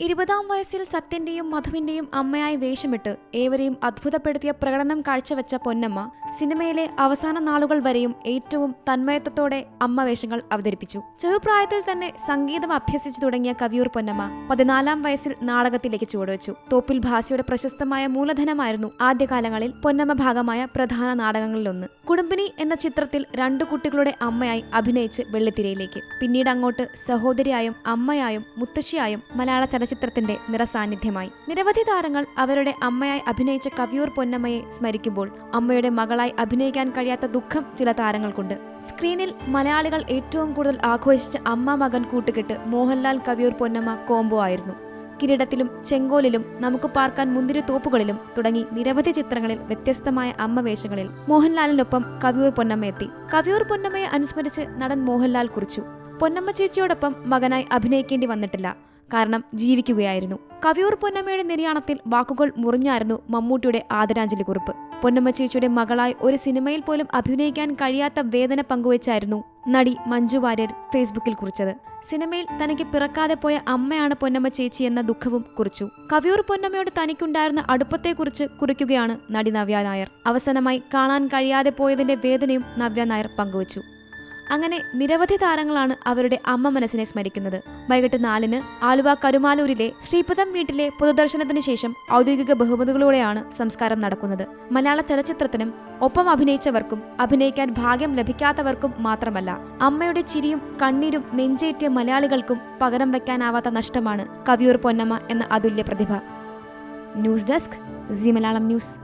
ഇരുപതാം വയസ്സിൽ സത്യന്റെയും മധുവിന്റെയും അമ്മയായി വേഷമിട്ട് ഏവരെയും അത്ഭുതപ്പെടുത്തിയ പ്രകടനം കാഴ്ചവെച്ച പൊന്നമ്മ സിനിമയിലെ അവസാന നാളുകൾ വരെയും ഏറ്റവും തന്മയത്വത്തോടെ അമ്മ വേഷങ്ങൾ അവതരിപ്പിച്ചു. ചെറുപ്രായത്തിൽ തന്നെ സംഗീതം അഭ്യസിച്ചു തുടങ്ങിയ കവിയൂർ പൊന്നമ്മ പതിനാലാം വയസ്സിൽ നാടകത്തിലേക്ക് ചുവടുവെച്ചു. തോപ്പിൽ ഭാഷയുടെ പ്രശസ്തമായ മൂലധനമായിരുന്നു ആദ്യകാലങ്ങളിൽ പൊന്നമ്മ ഭാഗമായ പ്രധാന നാടകങ്ങളിലൊന്ന്. കുടുംബിനി എന്ന ചിത്രത്തിൽ രണ്ടു കുട്ടികളുടെ അമ്മയായി അഭിനയിച്ച് വെള്ളിത്തിരയിലേക്ക്. പിന്നീട് അങ്ങോട്ട് സഹോദരിയായും അമ്മയായും മുത്തശ്ശിയായും മലയാള ചലച്ചിത്രത്തിന്റെ നിറസാന്നിധ്യമായി. നിരവധി താരങ്ങൾ അവരുടെ അമ്മയായി അഭിനയിച്ച കവിയൂർ പൊന്നമ്മയെ സ്മരിക്കുമ്പോൾ അമ്മയുടെ മകളായി അഭിനയിക്കാൻ കഴിയാത്ത ദുഃഖം ചില താരങ്ങൾക്കുണ്ട്. സ്ക്രീനിൽ മലയാളികൾ ഏറ്റവും കൂടുതൽ ആഘോഷിച്ച അമ്മ മകൻ കൂട്ടുകെട്ട് മോഹൻലാൽ കവിയൂർ പൊന്നമ്മ കോംബോ ആയിരുന്നു. കിരീടത്തിലും ചെങ്കോലിലും നമുക്ക് പാർക്കാൻ മുന്തിരി തോപ്പുകളിലും തുടങ്ങി നിരവധി ചിത്രങ്ങളിൽ വ്യത്യസ്തമായ അമ്മ വേഷങ്ങളിൽ മോഹൻലാലിനൊപ്പം കവിയൂർ പൊന്നമ്മ എത്തി. കവിയൂർ പൊന്നമ്മയെ അനുസ്മരിച്ച് നടൻ മോഹൻലാൽ കുറിച്ചു. പൊന്നമ്മ ചേച്ചിയോടൊപ്പം മകനായി അഭിനയിക്കേണ്ടി വന്നിട്ടില്ല. കാരണം ജീവിക്കുകയായിരുന്നു. കവിയൂർ പൊന്നമ്മയുടെ നിര്യാണത്തിൽ വാക്കുകൾ മുറിഞ്ഞായിരുന്നു മമ്മൂട്ടിയുടെ ആദരാഞ്ജലി കുറിപ്പ്. പൊന്നമ്മ ചേച്ചിയുടെ മകളായി ഒരു സിനിമയിൽ പോലും അഭിനയിക്കാൻ കഴിയാത്ത വേദന പങ്കുവച്ചായിരുന്നു നടി മഞ്ജു വാര്യർ ഫേസ്ബുക്കിൽ കുറിച്ചത്. സിനിമയിൽ തനിക്ക് പിറക്കാതെ പോയ അമ്മയാണ് പൊന്നമ്മ ചേച്ചി എന്ന ദുഃഖവും കുറിച്ചു. കവിയൂർ പൊന്നമ്മയോട് തനിക്കുണ്ടായിരുന്ന അടുപ്പത്തെക്കുറിച്ച് കുറിക്കുകയാണ് നടി നവ്യ നായർ. അവസാനമായി കാണാൻ കഴിയാതെ പോയതിന്റെ വേദനയും നവ്യ നായർ പങ്കുവച്ചു. അങ്ങനെ നിരവധി താരങ്ങളാണ് അവരുടെ അമ്മ മനസ്സിനെ സ്മരിക്കുന്നത്. വൈകിട്ട് നാലിന് ആലുവ കരുമാലൂരിലെ ശ്രീപദം വീട്ടിലെ പൊതുദർശനത്തിന് ശേഷം ഔദ്യോഗിക ബഹുമതികളോടെയാണ് സംസ്കാരം നടക്കുന്നത്. മലയാള ചലച്ചിത്രത്തിനും ഒപ്പം അഭിനയിച്ചവർക്കും അഭിനയിക്കാൻ ഭാഗ്യം ലഭിക്കാത്തവർക്കും മാത്രമല്ല അമ്മയുടെ ചിരിയും കണ്ണീരും നെഞ്ചേറ്റിയ മലയാളികൾക്കും പകരം വെക്കാനാവാത്ത നഷ്ടമാണ് കവിയൂർ പൊന്നമ്മ എന്ന അതുല്യ പ്രതിഭ. News desk Zee Malayalam news.